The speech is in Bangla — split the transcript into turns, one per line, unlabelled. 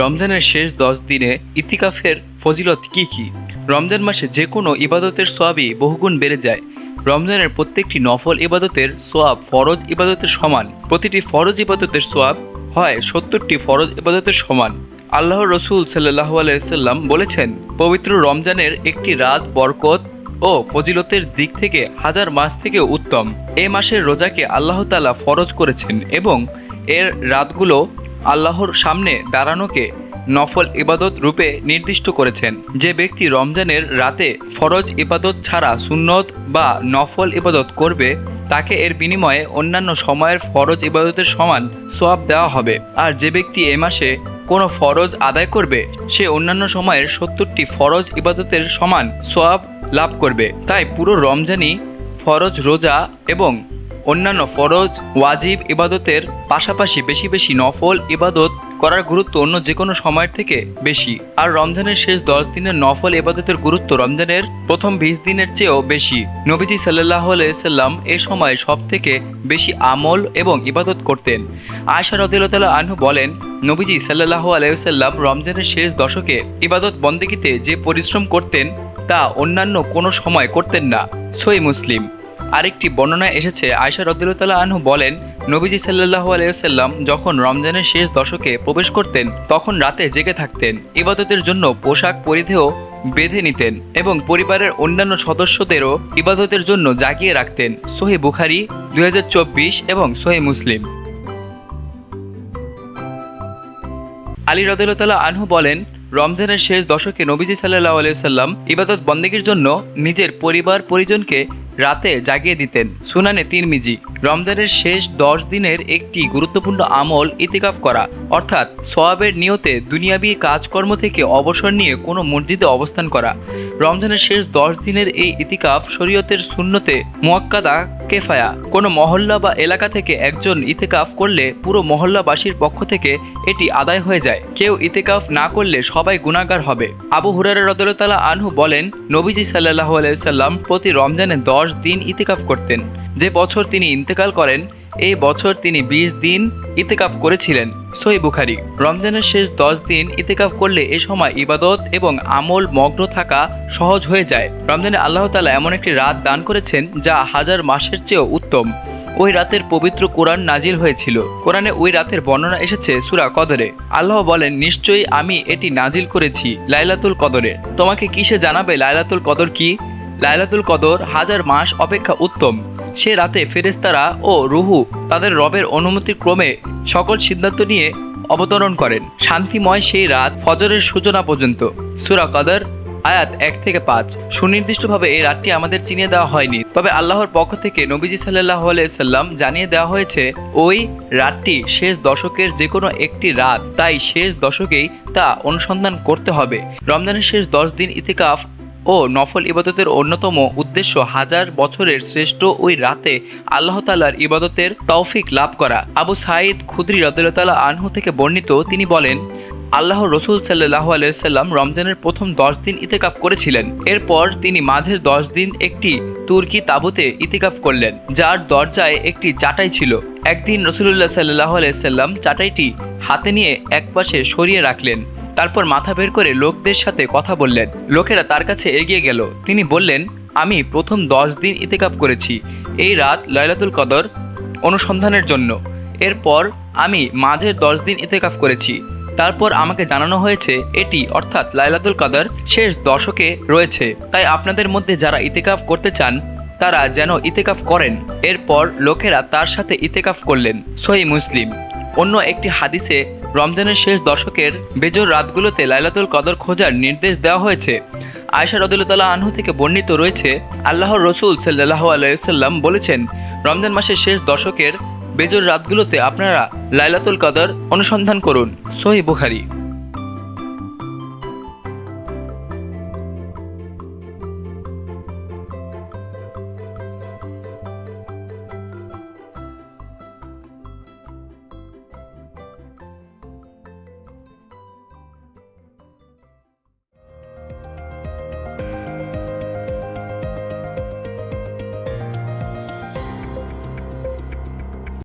রমজানের শেষ দশ দিনে ইতিকাফের ফজিলত কি কি? রমজান মাসে যে কোনো ইবাদতের সোয়াবই বহুগুণ বেড়ে যায়। রমজানের প্রত্যেকটি নফল ইবাদতের সোয়াব ফরজ ইবাদতের সমান। প্রতিটি ফরজ ইবাদতের সোয়াব হয় সত্তরটি ফরজ ইবাদতের সমান। আল্লাহ রসুল সাল্লাহ আলাইসাল্লাম বলেছেন, পবিত্র রমজানের একটি রাত বরকত ও ফজিলতের দিক থেকে হাজার মাস থেকে উত্তম। এ মাসের রোজাকে আল্লাহ তালা ফরজ করেছেন এবং এর রাতগুলো আল্লাহর সামনে দাঁড়ানোকে নফল ইবাদত রূপে নির্দিষ্ট করেছেন। যে ব্যক্তি রমজানের রাতে ফরজ ইবাদত ছাড়া সুন্নত বা নফল ইবাদত করবে, তাকে এর বিনিময়ে অন্যান্য সময়ের ফরজ ইবাদতের সমান সোয়াব দেওয়া হবে। আর যে ব্যক্তি এ মাসে কোনো ফরজ আদায় করবে, সে অন্যান্য সময়ের সত্তরটি ফরজ ইবাদতের সমান সোয়াব লাভ করবে। তাই পুরো রমজানই ফরজ রোজা এবং অন্যান্য ফরজ, ওয়াজিব ইবাদতের পাশাপাশি বেশি বেশি নফল ইবাদত করার গুরুত্ব অন্য যে কোনো সময়ের থেকে বেশি। আর রমজানের শেষ দশ দিনের নফল ইবাদতের গুরুত্ব রমজানের প্রথম বিশ দিনের চেয়েও বেশি। নবীজি সাল্লাহ সাল্লাম এ সময় সব থেকে বেশি আমল এবং ইবাদত করতেন। আয়সা রদিল্লা আনহু বলেন, নবীজি সাল্লাহ আলাইসাল্লাম রমজানের শেষ দশকে ইবাদত বন্দেগিতে যে পরিশ্রম করতেন, তা অন্যান্য কোনো সময় করতেন না। সই মুসলিম। আরেকটি বর্ণনায় এসেছে আয়সা রদুল্লাহ আনহু বলেন, নবীজি সাল্লাহ আলাইসাল্লাম যখন রমজানের শেষ দশকে প্রবেশ করতেন, তখন রাতে জেগে থাকতেন, ইবাদতের জন্য পোশাক পরিধেয় বেঁধে নিতেন এবং পরিবারের অন্যান্য সদস্যদেরও ইবাদতের জন্য জাগিয়ে রাখতেন। সোহে বুখারি দুই হাজার চব্বিশ এবং সোহে মুসলিম। আলী রদুল্লাহ আনহু বলেন, রমজানের শেষ দশকে নবীজি সাল্লাহ আলাইসাল্লাম ইবাদত বন্দেগীর জন্য নিজের পরিবার পরিজনকে রাতে জাগিয়ে দিতেন। সুনানে তিরমিজি। রমজানের শেষ দশ দিনের একটি গুরুত্বপূর্ণ আমল ইতিকাফ করা, অর্থাৎ সোয়াবের নিয়তে দুনিয়াবি কাজকর্ম থেকে অবসর নিয়ে কোনো মসজিদে অবস্থান করা। রমজানের শেষ দশ দিনের এই ইতিকাফ শরীয়তের শূন্যতে মোয়াক্কাদা কেফায়া। কোনো মহল্লা বা এলাকা থেকে একজন ইতেকাফ করলে পুরো মহল্লাবাসীর পক্ষ থেকে এটি আদায় হয়ে যায়। কেউ ইতেকাফ না করলে সবাই গুণাগার হবে। আবু হুরারা রদুল্লাহ আনহু বলেন, নবীজি সাল্লাহ আলাইসাল্লাম প্রতি রমজানে দশ দিন ইতেকাফ করতেন। যে বছর তিনি ইন্তেকাল করেন এই বছর তিনি বিশ দিন ইতেকাফ করেছিলেন। সই বুখারি। রমজানের শেষ দশ দিন ইতেকাফ করলে এ সময় ইবাদত এবং আমল মগ্ন থাকা সহজ হয়ে যায়। রমজানে আল্লাহ তালা এমন একটি রাত দান করেছেন যা হাজার মাসের চেয়েও উত্তম। ওই রাতের পবিত্র কোরআন নাজিল হয়েছিল। কোরআনে ওই রাতের বর্ণনা এসেছে সুরা কদরে। আল্লাহ বলেন, নিশ্চয়ই আমি এটি নাজিল করেছি লাইলাতুল কদরে। তোমাকে কিসে জানাবে লাইলাতুল কদর কি? লাইলাতুল কদর হাজার মাস অপেক্ষা উত্তম। সে রাতে ফেরেস্তারা ও রুহু তাদের রবের অনুমতির ক্রমে সকল সিদ্ধান্ত নিয়ে অবতরণ করেন। শান্তিময় সেই রাত ফজরের সূচনা পর্যন্ত। সুরা কদর, আয়াত এক থেকে পাঁচ। সুনির্দিষ্টভাবে এই রাতটি আমাদের চিনিয়ে দেওয়া হয়নি। তবে আল্লাহর পক্ষ থেকে নবীজি সাল্লাহ সাল্লাম জানিয়ে দেওয়া হয়েছে, ওই রাতটি শেষ দশকের যে কোনো একটি রাত, তাই শেষ দশকেই তা অনুসন্ধান করতে হবে। রমজানের শেষ দশ দিন ইতিকাফ ও নফল ইবাদতের অন্যতম উদ্দেশ্য হাজার বছরের শ্রেষ্ঠ ওই রাতে আল্লাহ তালার ইবাদতের তৌফিক লাভ করা। আবু সাইদ খুদ্রি রদুল্লাহ আনহু থেকে বর্ণিত তিনি বলেন আল্লাহ রসুল সাল্লাহ আলাইসাল্লাম রমজানের প্রথম দশ দিন ইতেকাফ করেছিলেন। এরপর তিনি মাঝের দশ দিন একটি তুর্কি তাঁবুতে ইতিকাফ করলেন, যার দরজায় একটি চাটাই ছিল। একদিন রসুল্লাহ সাল্লাহ আলাইসাল্লাম চাটাইটি হাতে নিয়ে একপাশে সরিয়ে রাখলেন। তারপর মাথা বের করে লোকদের সাথে কথা বললেন। লোকেরা তার কাছে এগিয়ে গেল। তিনি বললেন, আমি প্রথম দশ দিন ইতেকাফ করেছি, এই রাত লয়লাতুল কদর অনুসন্ধানের জন্য। এরপর আমি মাঝের দশ দিন ইতেকাফ করেছি। তারপর আমাকে জানানো হয়েছে, এটি অর্থাৎ লাইলাতুল কদর শেষ দশকে রয়েছে। তাই আপনাদের মধ্যে যারা ইতেকাফ করতে চান, তারা যেন ইতেকাফ করেন। এরপর লোকেরা তার সাথে ইতেকাফ করলেন, সহি মুসলিম। অন্য একটি হাদিসে রমজানের শেষ দশকের বেজোর রাতগুলোতে লাইলাতুল কদর খোঁজার নির্দেশ দেওয়া হয়েছে। আয়সা রদুল্লাহ আনহু থেকে বর্ণিত রয়েছে, আল্লাহর রসুল সাল্লাহ আলাইসাল্লাম বলেছেন, রমজান মাসের শেষ দশকের বেজোর রাতগুলোতে আপনারা লাইলাতুল কদর অনুসন্ধান করুন। সহি বুখারি।